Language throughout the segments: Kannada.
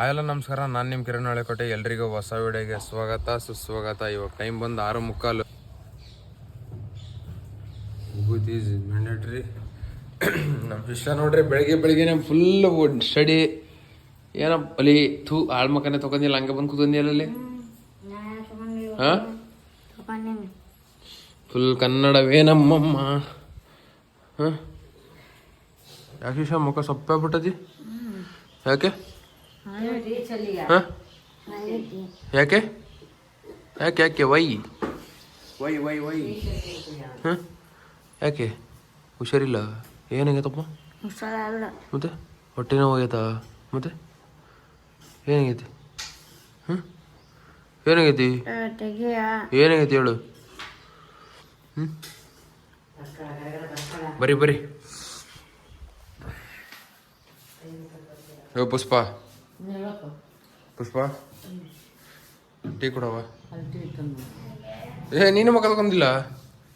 ಆಯಲ್ಲ ನಮಸ್ಕಾರ. ನಾನು ನಿಮ್ಮ ಕಿರಣ್ ಹಳೆಕೋಟೆ. ಎಲ್ರಿಗೂ ಹೊಸ ವಿಡಿಯೋಗೆ ಸ್ವಾಗತ ಸುಸ್ವಾಗತ. ಇವಾಗ ಟೈಮ್ ಬಂದು ಆರು ಮುಕ್ಕಾಲು. ಈಸ್ ಮ್ಯಾಂಡೇಟ್ರಿ ನಮ್ಮ ಶಿಷ್ಯ ನೋಡ್ರಿ ಬೆಳಗ್ಗೆ ಬೆಳಗ್ಗೆನೆ ಫುಲ್ ಸ್ಟಡಿ ಏನಪ್ಪ ಅಲ್ಲಿ ಥೂ ಮಕ್ಕನೆ ತಗೊಂಡಿಲ್ಲ ಹಂಗೆ ಬಂದು ಕೂತಂದಿಲ್ಲ ಅಲ್ಲಿ ಹಾಂ? ಫುಲ್ ಕನ್ನಡವೇ ನಮ್ಮಮ್ಮ. ಹಾಂ? ಯಾಕೆ ಶಿಷ್ಯ ಮುಖ ಸೊಪ್ಪೆ ಬಿಟ್ಟದಿ ಯಾಕೆ? ಹಾಂ? ಯಾಕೆ? ಯಾಕೆ ಯಾಕೆ? ವೈ? Why why why. ಹಾಂ? ಯಾಕೆ? ಹುಷಾರಿಲ್ಲ? ಏನಾಗೈತಪ್ಪ ಮತ್ತೆ? ಹೊಟ್ಟೆ ನೋವು ಆಗೈತಾ? ಮತ್ತೆ? ಏನಾಗೈತಿ ಹ್ಞೂ ಏನಾಗೈತಿ ಏನಾಗೈತಿ ಹೇಳು? ಹ್ಞೂ ಬರಿ ಬರಿ. ಯೋ ಪುಷ್ಪ. ಪುಷ್ಪ? ಟೀ ಕೊಡವ ಏ ನೀನು ಮಕ್ಕ ತಗೊಂಡಿಲ್ಲ?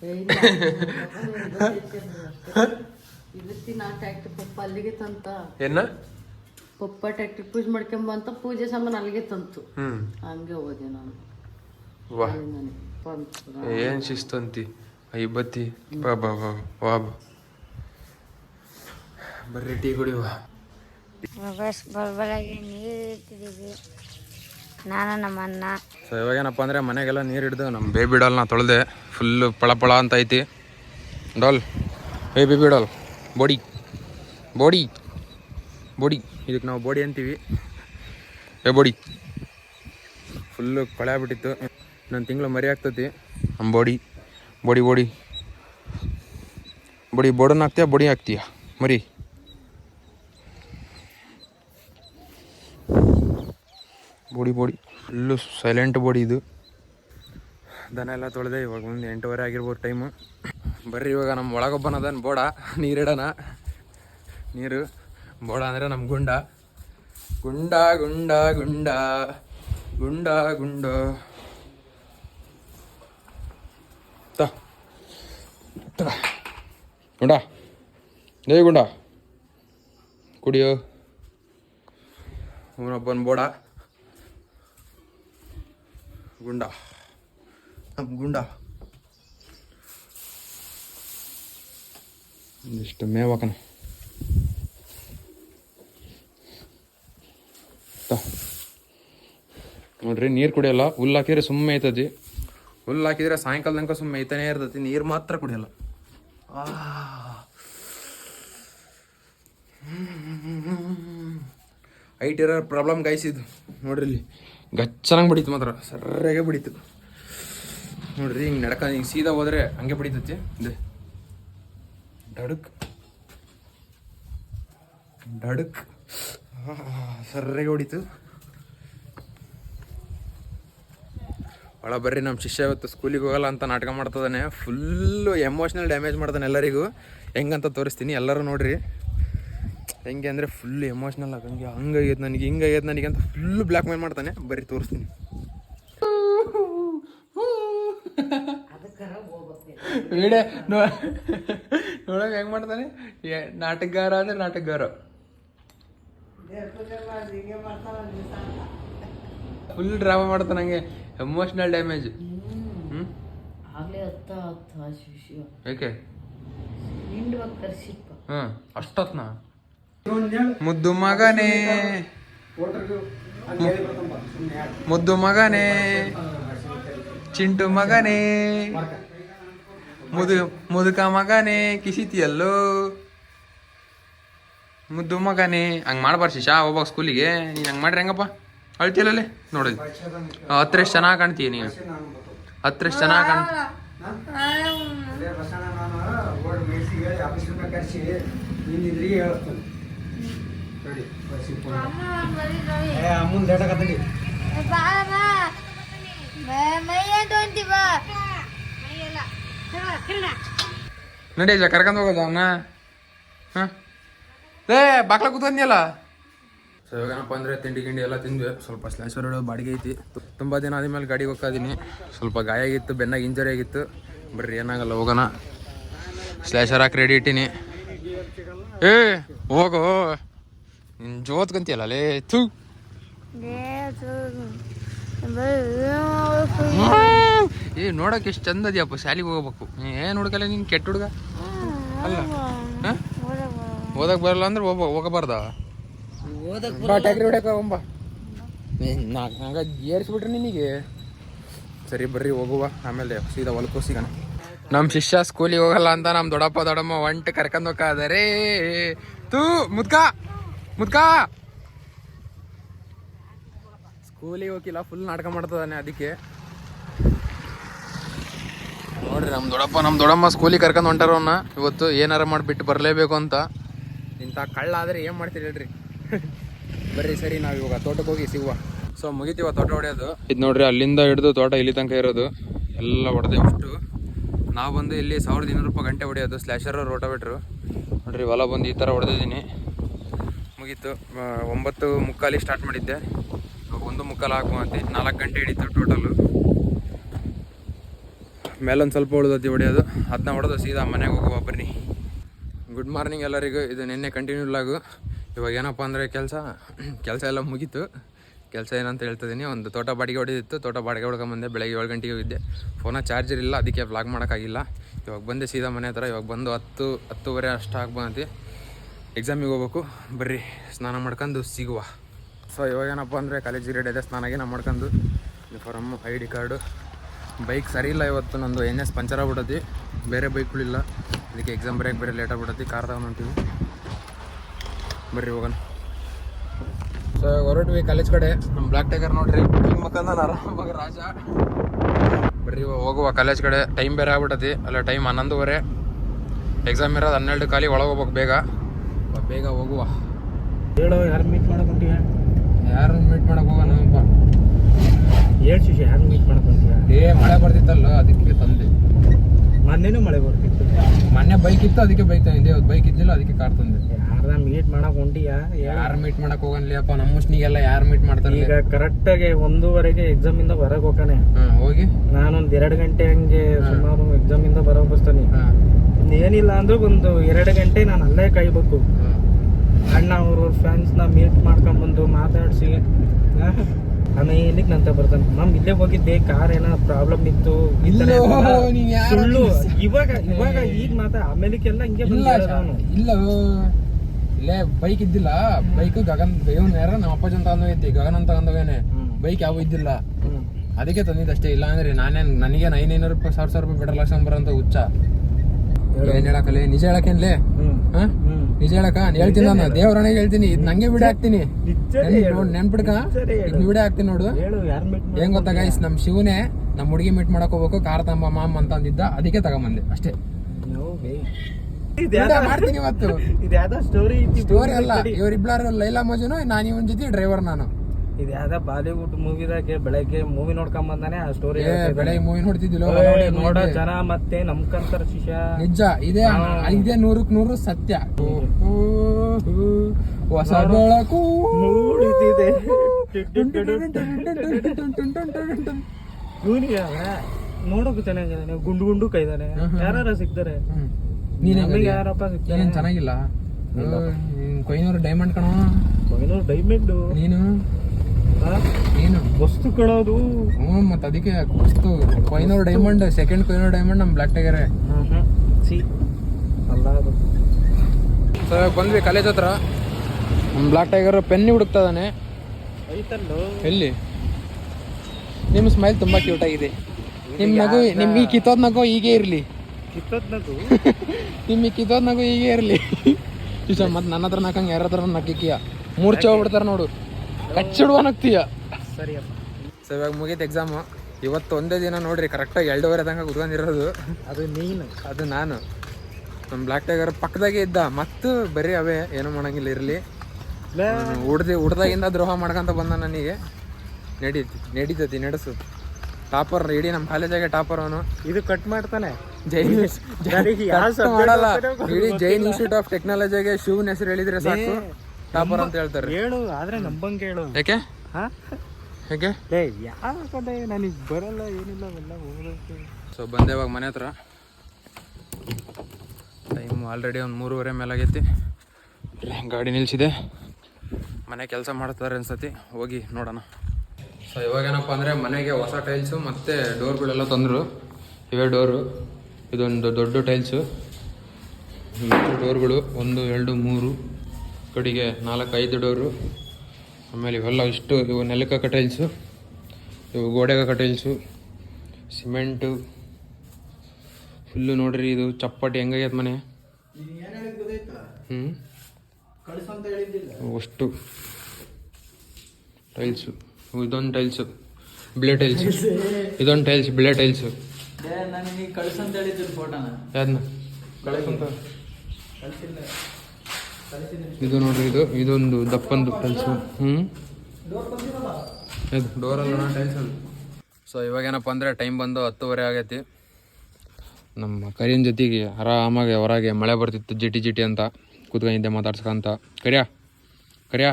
ಇವತ್ತಿನ ಟ್ಯಾಕ್ಟ್ರಿ ಪಪ್ಪ ಅಲ್ಲಿಗೆ ತಂತ. ಏನ ಪಪ್ಪ ಟ್ಯಾಕ್ಟ್ರಿ ಪೂಜೆ ಮಾಡ್ಕೊಂಬಂತ ಪೂಜೆ ಸಾಮಾನು ಅಲ್ಲಿಗೆ ತಂತು. ಹಂಗೆ ಹೋದೆ ನಾನು. ವಾ. ಏನ್ ಶಿಸ್ತು ಅಂತಿ ಐ ಬತ್ತಿ. ಬಾ ಬಾ ಬಾ ಬಾ ಬರ್ರಿ ಟೀ ಕುಡಿವ ಬಸ್ ನಾನು ನಮ್ಮ ಅಣ್ಣ. ಸೊ ಇವಾಗೇನಪ್ಪ ಅಂದರೆ ಮನೆಗೆಲ್ಲ ನೀರು ಹಿಡ್ದು ನಮ್ಮ ಬೇಬಿ ಡಾಲ್ನ ತೊಳೆದೆ ಫುಲ್ಲು ಪಳ ಪಳ ಅಂತ ಐತಿ. ಡಾಲ್ ಏ ಬೇಬಿ ಡಾಲ್ ಬೋಡಿ ಬೋಡಿ ಬೋಡಿ ಇದಕ್ಕೆ ನಾವು ಬೋಡಿ ಅಂತೀವಿ. ಏ ಬೋಡಿ ಫುಲ್ಲು ಕೊಳೆ ಆಗ್ಬಿಟ್ಟಿತ್ತು. ನನ್ನ ತಿಂಗಳು ಮರಿ ಆಗ್ತತಿ. ನಮ್ಮ ಬೋಡಿ ಬೋಡಿ ಬೋಡಿ ಬೋಡಿ ಬೋಡನ್ನ ಹಾಕ್ತೀಯ ಬೋಡಿ ಹಾಕ್ತೀಯ ಮರಿ. ಬೋಡಿ ಬೋಡಿ. ಫುಲ್ಲು ಸೈಲೆಂಟ್ ಬೋಡಿ ಇದು. ದನ ಎಲ್ಲ ತೊಳೆದೆ, ಇವಾಗ ಮುಂದೆ ಎಂಟೂವರೆ ಆಗಿರ್ಬೋದು ಟೈಮು ಬರ್ರಿ ಇವಾಗ ನಮ್ಮ ಒಳಗೊಬ್ಬನ ಅದನ್ ಬೋಡ ನೀರಿಡೋಣ ನೀರು, ಬೋಡ ಅಂದರೆ ನಮ್ಮ ಗುಂಡ. ಗುಂಡ ಗುಂಡ ಗುಂಡ. ಗುಂಡ ಗುಂಡ. ಗುಂಡ. ಗುಂಡಾ ಗುಂಡ. ಕುಡಿಯೋ. ಅವನೊಬ್ಬನ ಬೋಡ. ಗುಂಡ. ನಮ್ಮ ಗುಂಡ. ಒಂದಿಷ್ಟು ಮೇವಕನ ನೋಡ್ರಿ, ನೀರು ಕುಡಿಯಲ್ಲ. ಹುಲ್ಲು ಹಾಕಿದ್ರೆ ಸುಮ್ಮನೆ ಐತತಿ ಹುಲ್ಲು ಹಾಕಿದ್ರೆ ಸಾಯಂಕಾಲ ತನಕ ಸುಮ್ಮನೆ ಐತಾನೆ ಇರ್ತೈತಿ. ನೀರು ಮಾತ್ರ ಕುಡಿಯಲ್ಲ. ಹೈಟ್ ಇರೋ ಪ್ರಾಬ್ಲಮ್ ಗಾಯಿಸಿದ್ದು ನೋಡ್ರಿ ಇಲ್ಲಿ. ಗಚ್ಚನಂಗೆ ಬಿಡಿತು ಮಾತ್ರ. ಸರಿಯಾಗಿ ಬಿಡಿತು. ನೋಡ್ರಿ, ಹಿಂಗೆ ನಡಕ, ಹಿಂಗೆ ಸೀದಾ ಹೋದ್ರೆ ಹಂಗೆ ಬಿಡಿತೈತಿ. ಡಡಕ್. ಡಡಕ್. ಸರಿಯಾಗಿ ಹೊಡಿತು. ಒಳ ಬರ್ರಿ ನಮ್ಮ ಶಿಷ್ಯ ಇವತ್ತು ಸ್ಕೂಲಿಗೆ ಹೋಗಲ್ಲ ಅಂತ ನಾಟಕ ಮಾಡ್ತದಾನೆ ಫುಲ್ಲು ಎಮೋಷ್ನಲ್ ಡ್ಯಾಮೇಜ್ ಮಾಡ್ತಾನೆ ಎಲ್ಲರಿಗೂ. ಹೆಂಗಂತ ತೋರಿಸ್ತೀನಿ, ಎಲ್ಲರೂ ನೋಡ್ರಿ. ಹೆಂಗೆ ಅಂದರೆ ಫುಲ್ ಎಮೋಷ್ನಲ್ ಆಗಂಗೆ. ಹಂಗಾಗೈತೆ ನನಗೆ ಹಿಂಗಾಗೈತೆ ನನಗೆ ಅಂತ ಫುಲ್ ಬ್ಲ್ಯಾಕ್ ಮೇಲ್ ಮಾಡ್ತಾನೆ. ಬರೀ ತೋರಿಸ್ತೀನಿ. ಬೇಡೆ ನೋಡಕ್ ಹೆಂಗ್ ಮಾಡ್ತಾನೆ? ಏ- ನಾಟಕಗಾರ ಅಂದ್ರೆ ನಾಟಕಗಾರ. ಫುಲ್ ಡ್ರಾಮಾ ಮಾಡ್ತಾನೆ ಹಂಗೆ. ಎಮೋಷ್ನಲ್ ಡ್ಯಾಮೇಜ್ ಹ್ಮ್ ಅಷ್ಟೊತ್ನ? ಮುದ್ದು ಮಗನೇ. ಮುದ್ದು ಮಗನೇ. ಚಿಂಟು ಮಗನೇ. ಮುದು ಮುದುಕ ಮಗನೇ. ಕಿಸಿತಿಯಲ್ಲೋ. ಮುದ್ದು ಮಗನೇ. ಹಂಗೆ ಮಾಡ್ಬಾರ್ದು ಶಿಶಾ ಹೋಗ್ಬೇಕು ಸ್ಕೂಲಿಗೆ. ನೀನು ಹಂಗೆ ಮಾಡ್ರಿ ಹೆಂಗಪ್ಪ? ಅಳ್ತಿಲ್ಲಲ್ಲೇ ನೋಡಿ. ಹತ್ರ ಎಷ್ಟು ಚೆನ್ನಾಗಿ ಕಾಣ್ತೀಯ ನೀನು. ಹತ್ರ ಎಷ್ಟು ಚೆನ್ನಾಗಿ ಕಾಣ್ತಿ ಹೇಳ್ತಾನೆ ನೋಡಿ ಬರ್ಸಿ ಫೋನ್ ಏ ಅಮ್ಮನ ಲೇಟಾಗತ್ತಡಿ ನಡಿ. ಜ ಕರ್ಕೊಂಡು ಹೋಗೋದು ಅವನ್ನ ಹಾಂ? ಏ ಬಾಕ್ಲ ಕೂತ್ಕೊಂಡ್ಯಲ್ಲ ಸೊ ಇವಾಗೇನಪ್ಪ ಅಂದರೆ ತಿಂಡಿ ಗಿಂಡಿ ಎಲ್ಲ ತಿಂದ್ವಿ. ಸ್ವಲ್ಪ ಸ್ಲ್ಯಾಶ್ ರೋಡ್ ಬಾಡಿಗೆ ಐತಿ. ತುಂಬ ದಿನ ಆದಮೇಲೆ ಗಾಡಿಗೆ ಹೋಗ್ತಾಯಿದ್ದೀನಿ ಸ್ವಲ್ಪ ಗಾಯ ಆಗಿತ್ತು ಬೆನ್ನಾಗ ಇಂಜರಿ ಆಗಿತ್ತು. ಬರ್ರಿ ಏನಾಗಲ್ಲ ಹೋಗೋಣ. ಸ್ಲ್ಯಾಶರ್ ಹಾಕಿ ರೆಡಿ ಇಟ್ಟೀನಿ. ಏ ಹೋಗೋ. ಜೋತ್ಕಂತೀಯಲ್ಲ ಥೂ. ಏ ನೋಡಕ್ಕೆ ಎಷ್ಟು ಚಂದ ಅದ್ಯಪ್ಪ ಶಾಲಿಗೆ ಹೋಗ್ಬೇಕು. ಏನು ಹುಡುಗಲ್ಲ ನೀನು ಕೆಟ್ಟ ಹುಡುಗ? ಅಲ್ಲ. ಹಾ? ಓದಕ್ ಬರಲ್ಲ ಅಂದ್ರೆ ಹೋಗ ಹೋಗಬಾರ್ದ? ಟ್ಯಾಕ್ರಿ ಹೊಡ್ಯಾಕ ಹೋಗಂಬ. ನಾಲ್ಕು ಹಂಗ ಏರಿಸ್ಬಿಟ್ರಿ ನಿನಗೆ. ಸರಿ ಬರ್ರಿ ಹೋಗುವ. ಆಮೇಲೆ ಸೀದಾ ಹೊಲಕ್ಕೂ ಸಿಗೋಣ. ನಮ್ಮ ಶಿಷ್ಯ ಸ್ಕೂಲಿಗೆ ಹೋಗಲ್ಲ ಅಂತ ನಮ್ಮ ದೊಡ್ಡಪ್ಪ ದೊಡ್ಡಮ್ಮ ಒಂಟು ಕರ್ಕೊಂಡು ಹೋಗ್ತಾರೆ ತೂ ಮುದ್ಕ. ಮುದ್ಕ ಸ್ಕೂಲಿಗೆ ಹೋಗಿಲ್ಲ ಫುಲ್ ನಾಟಕ ಮಾಡ್ತದಾನೆ ಅದಕ್ಕೆ. ನೋಡ್ರಿ ನಮ್ಮ ದೊಡ್ಡಪ್ಪ ನಮ್ಮ ದೊಡ್ಡಮ್ಮ ಸ್ಕೂಲಿಗೆ ಕರ್ಕೊಂಡು ಹೊಂಟಾರವನ್ನ ಇವತ್ತು ಏನಾರ ಮಾಡಿಬಿಟ್ಟು ಬರಲೇಬೇಕು ಅಂತ. ಇಂಥ ಕಳ್ಳ ಆದರೆ ಏನು ಮಾಡ್ತೀರಿ ಹೇಳ್ರಿ? ಬರ್ರಿ ಸರಿ ನಾವು ಇವಾಗ ತೋಟಕ್ಕೆ ಹೋಗಿ ಸಿಗುವ. ಸೊ ಮುಗಿತೀವ ತೋಟ ಹೊಡೆಯೋದು? ಇದು ನೋಡ್ರಿ ಅಲ್ಲಿಂದ ಹಿಡಿದು ತೋಟ ಇಲ್ಲಿ ತನಕ ಇರೋದು. ಎಲ್ಲ ಹೊಡೆದೆ ಅಷ್ಟು. ನಾವು ಬಂದು ಇಲ್ಲಿ ಸಾವಿರದ ಇನ್ನೂರು ರೂಪಾಯಿ ಗಂಟೆ ಹೊಡೆಯೋದು ಸ್ಲ್ಯಾಶರ್ ರೋಟೋವೇಟ್ರು. ನೋಡ್ರಿ ಹೊಲ ಬಂದು ಈ ಥರ ಹೊಡೆದಿದ್ದೀನಿ. ಮುಗೀತು. ಒಂಬತ್ತು ಮುಕ್ಕಾಲಿಗೆ ಸ್ಟಾರ್ಟ್ ಮಾಡಿದ್ದೆ. ಒಂದು ಮುಕ್ಕಾಲು ಹಾಕುವಂತೆ. ನಾಲ್ಕು ಗಂಟೆ ಹಿಡಿತು ಟೋಟಲು ಮೇಲೊಂದು ಸ್ವಲ್ಪ ಉಳಿದತಿ ಹೊಡೆಯೋದು. ಅದನ್ನ ಹೊಡೆದು ಸೀದಾ ಮನೆಗೆ ಹೋಗುವ ಬನ್ನಿ. ಗುಡ್ ಮಾರ್ನಿಂಗ್ ಎಲ್ಲರಿಗೂ. ಇದು ನಿನ್ನೆ ಕಂಟಿನ್ಯೂ ಲಾಗು ಇವಾಗ ಏನಪ್ಪ ಅಂದರೆ ಕೆಲಸ ಕೆಲಸ ಎಲ್ಲ ಮುಗೀತು. ಕೆಲಸ ಏನಂತ ಹೇಳ್ತಿದ್ದೀನಿ ಒಂದು ತೋಟ ಬಾಡಿಗೆ ಹೊಡೆದಿತ್ತು. ತೋಟ ಬಾಡಿಗೆ ಹೊಡ್ಕೊಂಬಂದೆ ಬೆಳಗ್ಗೆ ಏಳು ಗಂಟೆಗೆ ಹೋಗಿದ್ದೆ. ಫೋನ ಚಾರ್ಜರ್ ಇಲ್ಲ. ಅದಕ್ಕೆ ವ್ಲಾಗ್ ಮಾಡೋಕ್ಕಾಗಿಲ್ಲ. ಇವಾಗ ಬಂದೆ ಸೀದಾ ಮನೆ ಹತ್ರ. ಇವಾಗ ಬಂದು ಹತ್ತು, ಹತ್ತುವರೆ ಅಷ್ಟು ಆಗ್ಬಂತಿ ಎಕ್ಸಾಮಿಗೆ ಹೋಗ್ಬೇಕು. ಬರ್ರಿ, ಸ್ನಾನ ಮಾಡ್ಕೊಂಡು ಸಿಗುವ. ಸೊ ಇವಾಗ ಏನಪ್ಪ ಅಂದರೆ ಕಾಲೇಜಿಗೆ ರೆಡಿ ಇದೆ ನಾನು ಮಾಡ್ಕೊಂಡು uniform I D card bike ಸರಿ ಇಲ್ಲ ಇವತ್ತು ನಂದು ಎನ್ ಎಸ್ ಪಂಚರ್ ಆಗ್ಬಿಡತ್ತಿ ಬೇರೆ ಬೈಕ್ಗಳಿಲ್ಲ ಅದಕ್ಕೆ ಎಕ್ಸಾಮ್ ಬರೆಯೋಕೆ ಬೇರೆ ಲೇಟ್ ಆಗ್ಬಿಡತ್ತಿ ಕಾರ್ ಹೊಂಟೀವಿ ಬರ್ರಿ ಹೋಗೋಣ. ಸೊ ಹೊರಟ್ವಿ ಕಾಲೇಜ್ ಕಡೆ. ನಮ್ಮ ಬ್ಲಾಕ್ ಟೈಗರ್ ನೋಡ್ರಿ. ಮಕ್ಕಂದ ಆರಾಮಾಗ ರಾಜ. ಬರ್ರಿ ಹೋಗುವ ಕಾಲೇಜ್ ಕಡೆ. ಟೈಮ್ ಬೇರೆ ಆಗ್ಬಿಟ್ಟತಿ ಅಲ್ಲ ಟೈಮ್ ಹನ್ನೊಂದುವರೆ. ಎಕ್ಸಾಮ್ ಇರೋದು ಹನ್ನೆರಡು ಖಾಲಿ ಒಳಗೆ ಹೋಗ್ಬೇಕು ಬೇಗ. ಬೇಗ ಹೋಗುವ. ಹೇಳು ಯಾರು ಮೀಟ್ ಮಾಡ್ಕೊಂತೀಯ ಯಾರನ್ನ ಮೀಟ್ ಮಾಡಕ್ಕೆ ಹೋಗೋಣಪ್ಪ ಏಳು ಶಿಶು ಯಾರು ಮೀಟ್ ಮಾಡ್ಕೊಂತೀಯ ಏ ಮಳೆ ಬರ್ತಿತ್ತಲ್ಲ ಅದಕ್ಕೆ ತಂದೆ. ಮೊನ್ನೆನೂ ಮಳೆ ಬರ್ತಿತ್ತು. ಮೊನ್ನೆ ಬೈಕ್ ಇತ್ತು ಅದಕ್ಕೆ ಬೈಕ್ ತಂದಿದ್ದೆ ಇವತ್ತು ಬೈಕ್ ಇದ್ದಿಲ್ಲ ಅದಕ್ಕೆ ಕಾರ್ ತಂದೆ. ಯಾರ ಮೀಟ್ ಮಾಡಕ್ ಹೊಂಟಿಯ? ಯಾರು ಮೀಟ್ ಮಾಡಕ್ ಹೋಗನ್ಲಿಯಪ್ಪ ನಮ್ಮ ಮುಷ್ಣಿಗೆಲ್ಲ ಯಾರು ಮೀಟ್ ಮಾಡ್ತಾರೆ? ಈಗ ಕರೆಕ್ಟ್ ಆಗಿ ಒಂದೂವರೆಗೆ ಎಕ್ಸಾಮ್ ಇಂದ ಹೊರಗೆ ಹೋಗಾನೆ ಹ್ಮ್ ಹೋಗಿ. ನಾನೊಂದು ಎರಡು ಗಂಟೆ ಹಂಗೆ ಸುಮಾರು ಎಕ್ಸಾಮ್ ಇಂದ ಬಸ್ತಾನೆ ಹಾ, ಏನಿಲ್ಲ ಅಂದ್ರೆ ಒಂದು ಎರಡು ಗಂಟೆ ನಾನು ಅಲ್ಲೇ ಕಾಯ್ಬೇಕು. ಅಣ್ಣ ಅವ್ರ ಫ್ರೆಂಡ್ಸ್ನ ನ ಮೀಟ್ ಮಾಡ್ಕೊಂಡ್ಬಂದು ಮಾತಾಡ್ಸಿ ಆಮೇಲಿಗೆ ನಂತ ಬರ್ತಾನೆ? ನಮ್ ಇಲ್ಲೇ ಹೋಗಿದ್ದೆ ಕಾರ್ ಏನೋ ಪ್ರಾಬ್ಲಮ್ ಇತ್ತು ಸುಳ್ಳು. ಇವಾಗ ಇವಾಗ ಈಗ ಮಾತಾ ಆಮೇಲೆಲ್ಲ ಹಿಂಗೆ ಇಲ್ಲ ಬಂದ ಇಲ್ಲ ಇಲ್ಲೇ ಬೈಕ್ ಇದ್ದಿಲ್ಲ. ಬೈಕ್ ಗಗನ್ ಇವನ್ ಯಾರ ನಮ್ಮ ಅಪ್ಪಾಜಿ ಅಂತ ಅಂದೋಗೈತಿ ಗಗನ್ ಅಂತ ಅಂದವೇನೆ ಬೈಕ್ ಯಾವ ಇದ್ದಿಲ್ಲ. ಅದಕ್ಕೆ ಅದಕ್ಕೆ ತಂದಿದ್ದಷ್ಟೇ ಇಲ್ಲ ಅಂದ್ರೆ ನಾನೇನ್ ನನಗೆ ಐನೈನೂರು ರೂಪಾಯಿ ಸಾವಿರ ಸಾವಿರ ರೂಪಾಯಿ ಪೆಟ್ರೋಲ್ ಹಾಕ್ಸ್ಕೊಂಡ್ ಬರೋಂತ ಹುಚ್ಚ. ಏನ್ ಹೇಳಕಲ್ಲ ನಿಜ ಹೇಳಕೇನ್ಲೇ. ಹಾ. ನಿಜ ಹೇಳಕ ಹೇಳ್ತೀನಿ ನಾನು. ದೇವ್ರನಿಗೆ ಹೇಳ್ತೀನಿ. ಇದು ನಂಗೆ ವಿಡಿಯೋ ಹಾಕ್ತೀನಿ. ನೋಡ್ ನೆನ್ಪಿಡ್ಕ? ನಿಜನೇ ಬಿಡ ವಿಡಿಯೋ ಹಾಕ್ತೀನಿ ನೋಡು. ಹೆಂಗ್ ಗೊತ್ತಾ ಗೈಸ್ ನಮ್ ಶಿವನೇ ನಮ್ ಹುಡುಗಿ ಮೀಟ್ ಮಾಡಕ್ ಹೋಗ್ಬೇಕು. ಕಾರ್ ತಂಬ ಮಾಮ್ ಅಂತ ಅಂದಿದ್ದ. ಅದಕ್ಕೆ ತಗೊಂಬಂದೆ. ಅಷ್ಟೇ. ಮಾಡ್ತೀನಿ ಇವತ್ತು. ಸ್ಟೋರಿ ಅಲ್ಲ ಇಬ್ಬರು ಲೈಲಾ ಮಜುನು ನಾನು ಇವನ್ ಜೊತೆ ಡ್ರೈವರ್ ನಾನು. ಇದ್ಯಾವ್ದ ಬಾಲಿವುಡ್ ಮೂವಿದಾಗೆ ಬೆಳಗ್ಗೆ ಮೂವಿ ನೋಡ್ಕೊಂಡ್ ಬಂದಾನೆ ಆ ಸ್ಟೋರಿ ಬೆಳಗ್ಗೆ ಮೂವಿ ನೋಡ್ತಿದ್ದಿಲ್ಲ ನೋಡ ಜನ ಮತ್ತೆ ನಮ್ಕಂತಾರ ಶಿಷ್ಯ ನಿಜ ಇದೇ ಇದೇ ನೂರಕ್ ನೂರು ಸತ್ಯ ಹೊಸ ಬೆಳಕು ಮೂಡಿತಿದೆ ಇವನಿಗೆ ನೋಡೋಕು ಚೆನ್ನಾಗಿದ್ದಾನೆ ಗುಂಡು ಗುಂಡು ಕೈದಾನೆ ಯಾರ ಸಿಗ್ತಾರೆ ನೀನು ಯಾರಪ್ಪ ಸಿಗ್ತಾರೆ ಚೆನ್ನಾಗಿಲ್ಲ ನೀನ್ ಕೊಯ್ನೂರು ಡೈಮಂಡ್ ಕಣೋ ಕೊಯ್ನೂರು ಡೈಮಂಡ್ ನೀನು ನೀನು ವಸ್ತು ಕಳೋದು ಹ್ಞೂ ಮತ್ತೆ ಅದಕ್ಕೆ ವಸ್ತು Kohinoor diamond second Kohinoor diamond ನಮ್ಮ ಬ್ಲಾಕ್ ಟೈಗರ್ ಸಿ. ಅಲ್ಲ ಅದು. ಸೊ ಬಂದ್ವಿ ಕಾಲೇಜ್ ಹತ್ರ. ನಮ್ಮ ಬ್ಲಾಕ್ ಟೈಗರ್ ಪೆನ್ ಹುಡುಕ್ತಾ ಇದ್ದಾನೆ. ಎಲ್ಲಿ? ನಿಮ್ಮ ಸ್ಮೈಲ್ ತುಂಬಾ ಕ್ಯೂಟ್ ಆಗಿದೆ. ನಿಮ್ಮ ನಗು ನಿಮ್ಮ ಈ ಕಿತ್ತೋದ್ ನಗು ಹೀಗೆ ಇರಲಿ. ಕಿತ್ತದ್ನದು ನಿಮ್ಮ ಈ ಕಿತ್ತೋದ್ ನಗು ಹೀಗೆ ಇರಲಿ. ಮತ್ತೆ ನನ್ನ ಹತ್ರ ನಾಕಂಗೆ ಯಾರ ಹತ್ರ ನಕ್ಕಿಕ್ಕಿಯ ಮೂರ್ಛೆ ಹೋಗ್ಬಿಡ್ತಾರೆ ನೋಡು. ಕಚ್ಚಿಡುವ ನಗ್ತೀಯ ಸರಿಯಪ್ಪ. ಸೊ ಇವಾಗ ಮುಗೀತು ಎಕ್ಸಾಮು ಇವತ್ತು ಒಂದೇ ದಿನ ನೋಡ್ರಿ ಕರೆಕ್ಟಾಗಿ ಎರಡೂವರೆ ತನಕ ಕುತ್ಕೊಂಡಿರೋದು. ಅದು ನೀನು. ಅದು ನಾನು. ನಮ್ಮ ಬ್ಲಾಕ್ ಟೈಗರ್ ಪಕ್ಕದಾಗೆ ಇದ್ದ ಮತ್ತು ಬರೀ ಅವೇ ಏನೂ ಮಾಡಂಗಿಲ್ಲ ಇರಲಿ. ಉಡ್ದಿ ಉಡ್ದಾಗಿಂದ ದ್ರೋಹ ಮಾಡ್ಕೊಂತ ಬಂದ ನನಗೆ ನಡೀತಿ ನಡೀತತಿ ನಡೆಸು. ಟಾಪರ್ ಇಡೀ ನಮ್ಮ ಕಾಲೇಜಾಗೆ ಟಾಪರ್ ಅವನು. ಇದು ಕಟ್ ಮಾಡ್ತಾನೆ. ಜೈನ್ ಮಾಡಲ್ಲ. ಇಡೀ ಜೈನ್ ಇನ್ಸ್ಟಿಟ್ಯೂಟ್ ಆಫ್ ಟೆಕ್ನಾಲಜಿಗೆ ಶಿವನ್ ಹೆಸರು ಹೇಳಿದ್ರೆ ಸಾಕು. ಟಾಪರ್ ಅಂತ ಹೇಳ್ತಾರೆ. ಹೇಳು ಆದ್ರೆ ನಂಬಂಗ್ ಹೇಳು. ಯಾಕೆ ಹೇಗೆ ಲೇ ಯಾಕಂದ್ರೆ ನನಗೆ ಬರಲ್ಲ ಏನಿಲ್ಲ ಓದೋಕೆ ಸೊ ಬಂದೆ ಇವಾಗ ಮನೆ ಹತ್ರ. ಟೈಮ್ ಆಲ್ರೆಡಿ ಒಂದು ಮೂರುವರೆ ಮೇಲಾಗೈತಿ. ಗಾಡಿ ನಿಲ್ಸಿದೆ. ಮನೆ ಕೆಲಸ ಮಾಡ್ತಾರೆ ಅನ್ಸತಿ. ಹೋಗಿ ನೋಡೋಣ. ಸೊ ಇವಾಗೇನಪ್ಪ ಅಂದರೆ ಮನೆಗೆ ಹೊಸ ಟೈಲ್ಸು ಮತ್ತು ಡೋರ್ಗಳೆಲ್ಲ ತಂದರು. ಇವೇ ಡೋರು. ಇದೊಂದು ದೊಡ್ಡ ಟೈಲ್ಸು ಡೋರ್ಗಳು. ಒಂದು ಎರಡು ಮೂರು. ಕಡೆಗೆ ನಾಲ್ಕು ಐದು ಡೋರು ಆಮೇಲೆ ಇವೆಲ್ಲ ಇಷ್ಟು ಇವು ನೆಲಕ್ಕೆ ಕಟೈಲ್ಸು ಇವು ಗೋಡೆಗೆ ಕಟೈಲ್ಸು ಸಿಮೆಂಟು ಫುಲ್ಲು ನೋಡ್ರಿ ಇದು ಚಪ್ಪಟಿ ಹೆಂಗಾಗೈತೆ ಮನೆ. ಹ್ಞೂ ಅಷ್ಟು. ಟೈಲ್ಸು. ಇದೊಂದು ಟೈಲ್ಸು. ಬಿಳೆ ಟೈಲ್ಸು. ಇದೊಂದು ಟೈಲ್ಸ್ ಬ್ಲೇ ಟೈಲ್ಸು. ನಾನು ನೀ ಕಳ್ಸಂತ ಇದು ನೋಡ್ರಿ ಇದು, ಇದೊಂದು ದಪ್ಪಂದು ಟೈಲ್ಸು ಹ್ಞೂ ಇದು ಡೋರಲ್ಲ ಟೈಲ್ಸ್ ಅದು ಸೊ ಇವಾಗೇನಪ್ಪ ಅಂದರೆ ಟೈಮ್ ಬಂದು ಹತ್ತುವರೆ ಆಗೈತಿ. ನಮ್ಮ ಕರಿಯನ್ ಜೊತೆಗೆ ಆರಾಮಾಗಿ ಹೊರಗೆ ಮಳೆ ಬರ್ತಿತ್ತು, ಜಿಟಿ ಜಿಟಿ ಅಂತ ಕೂತ್ಕೊಂಡಿದ್ದೆ ಮಾತಾಡ್ಸ್ಕೊಂತ. ಕರಿಯಾ? ಕರಿಯಾ?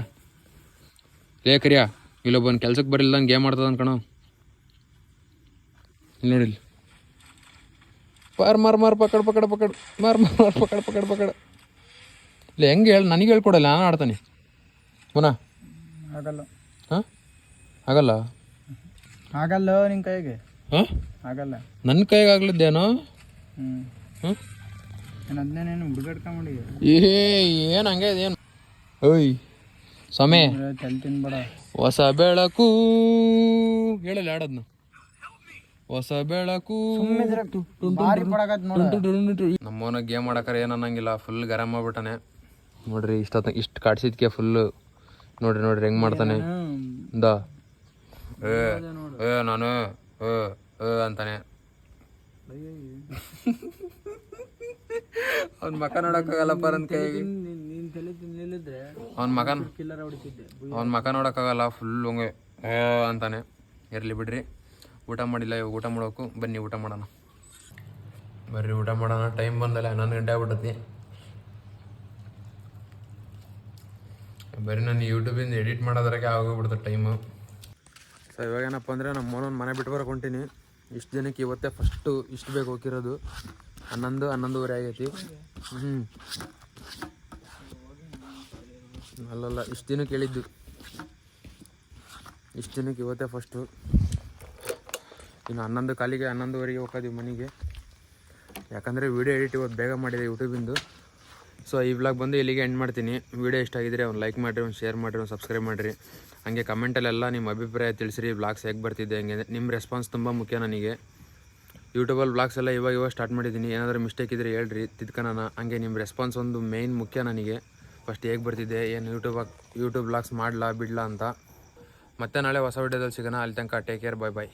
ಲೇ ಕರಿಯಾ, ಇಲ್ಲೊಬ್ಬನ ಕೆಲ್ಸಕ್ಕೆ ಬರಿಲ್ದಂಗೆ ಗೇಮ್ ಆಡ್ತದ ಅನ್ಕಣ ಇಲ್ಲಿ. ನೋಡಿಲ್ಲ ಪಾರ್ ಮಾರ್ ಮಾರ್, ಪಕಡ್ ಪಕಡ್ ಪಕಡ್. ಮಾರ್ ಮಾರ್ ಮಾರ್, ಪಕಡ್ ಪಕಡ್ ಪಕಡ್. ಇಲ್ಲ ಹೆಂಗೆ ಹೇಳಿ ನನಗೆ ಹೇಳ್ಕೊಡಲ್ಲ ನಾನು ಆಡ್ತಾನೆ. ಪುನಃ. ಆಗಲ್ಲ. ಹಾಂ? ಆಗಲ್ಲ? ಆಗಲ್ಲ ನಿನ್ನ ಕೈಗೆ. ಹಾಂ? ಆಗಲ್ಲ. ನನ್ನ ಕೈಗೆ ಆಗ್ಲಿದ್ದೇನೋ? ಹ್ಞೂ ನಾನು ಏ ಏನು ಹಂಗೆ ಏನು? ಓಯ್ ಸಮಯ ತಲೆ ತಿನ್ಬೇಡ ಹೊಸ ಬೆಳಕು. ಹೇಳಲ್ಲ ಆಡೋದ್ನ ಹೊಸ ಬೆಳಕು. ನಮ್ಮ ನಮ್ಮವನ ಗೇಮ್ ಆಡಕ್ರೆ ಏನು ಅನ್ನಂಗಿಲ್ಲ ಫುಲ್ ಗರಂ ಆಗ್ಬಿಟ್ಟಾನೆ. ನೋಡ್ರಿ ಇಷ್ಟೊತ್ತ ಇಷ್ಟು ಕಾಡ್ಸಿದ್ಕೆ ಫುಲ್ಲು ನೋಡ್ರಿ ನೋಡ್ರಿ ಹೆಂಗ್ ಮಾಡ್ತಾನೆ. ದ ಏ ಏ ನಾನು ಏ ಏ ಅಂತಾನೆ. ಅವ್ನ ಮಕ ನೋಡಕ್ಕಾಗಲ್ಲಪ್ಪ ನನ್ನ ಕೈಗೆ ನೀನ್ ತಲೆ ತಿನ್ಲಿಲ್ಲಿದ್ರೆ ಅವ್ನ ಮಕನ್ ಕಿಲ್ಲರ ಹೊಡಿತಿದ್ದೆ ಅವ್ನ ಮಕ ನೋಡೋಕ್ಕಾಗಲ್ಲ ಫುಲ್ ಹಂಗೆ. ಏ ಅಂತಾನೆ. ಇರಲಿ ಬಿಡ್ರಿ. ಊಟ ಮಾಡಿಲ್ಲ ಇವಾಗ ಊಟ ಮಾಡೋಕು. ಬನ್ನಿ ಊಟ ಮಾಡೋಣ. ಬರ್ರಿ ಊಟ ಮಾಡೋಣ. ಟೈಮ್ ಬಂದಲ್ಲ ಹನ್ನೊಂದು ಗಂಟೆ ಆಗ್ಬಿಟ್ಟತಿ ಬರೀ ನಾನು ಯೂಟ್ಯೂಬಿಂದ ಎಡಿಟ್ ಮಾಡೋದ್ರಾಗೆ ಆಗೋಗ್ಬಿಡ್ತು ಟೈಮು ಸೊ ಇವಾಗೇನಪ್ಪ ಅಂದರೆ ನಮ್ಮ ಮೋನೊಂದು ಮನೆ ಬಿಟ್ಟು ಬರೋಕೆ ಹೊಂಟೀನಿ. ಇಷ್ಟು ಜನಕ್ಕೆ ಇವತ್ತೇ ಫಸ್ಟು ಇಷ್ಟು ಬೇಕು ಹೋಗಿರೋದು. ಹನ್ನೊಂದು ಹನ್ನೊಂದುವರೆ ಆಗೈತಿ. ಹ್ಞೂ ಅಲ್ಲಲ್ಲ, ಇಷ್ಟು ದಿನಕ್ಕೆ ಹೇಳಿದ್ದು ಇಷ್ಟು ದಿನಕ್ಕೆ ಇವತ್ತೇ ಫಸ್ಟು ಇನ್ನು ಹನ್ನೊಂದು ಕಾಲಿಗೆ ಹನ್ನೊಂದುವರೆಗೆ ಹೋಗೋದು ಮನೆಗೆ. ಯಾಕಂದರೆ ವೀಡಿಯೋ ಎಡಿಟ್ ಇವತ್ತು ಬೇಗ ಮಾಡಿದೆ ಯೂಟ್ಯೂಬಿಂದು ಸೊ ಈ ವ್ಲಾಗ್ ಬಂದು ಇಲ್ಲಿಗೆ ಎಂಡ್ ಮಾಡ್ತೀನಿ. ವೀಡಿಯೋ ಇಷ್ಟ ಆಗಿದ್ರೆ ಒಂದು ಲೈಕ್ ಮಾಡಿರಿ, ಒಂದು ಶೇರ್ ಮಾಡಿರಿ, ಒಂದು ಸಬ್ಸ್ಕ್ರೈಬ್ ಮಾಡಿರಿ. ಹಾಗೆ ಕಮೆಂಟಲ್ಲೆಲ್ಲ ನಿಮ್ಮ ಅಭಿಪ್ರಾಯ ತಿಳಿಸಿರಿ. ವ್ಲಾಗ್ಸ್ ಹೇಗೆ ಬರ್ತಿದ್ದೆ ಹಂಗೆ ನಿಮ್ಮ ರೆಸ್ಪಾನ್ಸ್ ತುಂಬ ಮುಖ್ಯ ನನಗೆ. ಯೂಟ್ಯೂಬಲ್ಲಿ ವ್ಲಾಗ್ಸ್ ಎಲ್ಲ ಇವಾಗ ಇವಾಗ ಸ್ಟಾರ್ಟ್ ಮಾಡಿದ್ದೀನಿ. ಏನಾದರೂ ಮಿಸ್ಟೇಕ್ ಇದ್ದರೆ ಹೇಳ್ರಿ ತಿದ್ಕೊಳ್ಳೋಣ ಹಂಗೆ ನಿಮ್ಮ ರೆಸ್ಪಾನ್ಸ್ ಒಂದು ಮೇಯ್ನ್ ಮುಖ್ಯ ನನಗೆ. ಫಸ್ಟ್ ಹೇಗೆ ಬರ್ತಿದ್ದೆ ಏನು ಯೂಟ್ಯೂಬ್ ಯೂಟ್ಯೂಬ್ ವ್ಲಾಗ್ಸ್ ಮಾಡಲಾ, ಬಿಡಲಾ ಅಂತ. ಮತ್ತೆ ನಾಳೆ ಹೊಸ ವಿಡಿಯೋದಲ್ಲಿ ಸಿಗೋಣ. ಅಲ್ಲಿ ತನಕ ಟೇಕ್ ಕೇರ್ ಬಾಯ್ ಬಾಯ್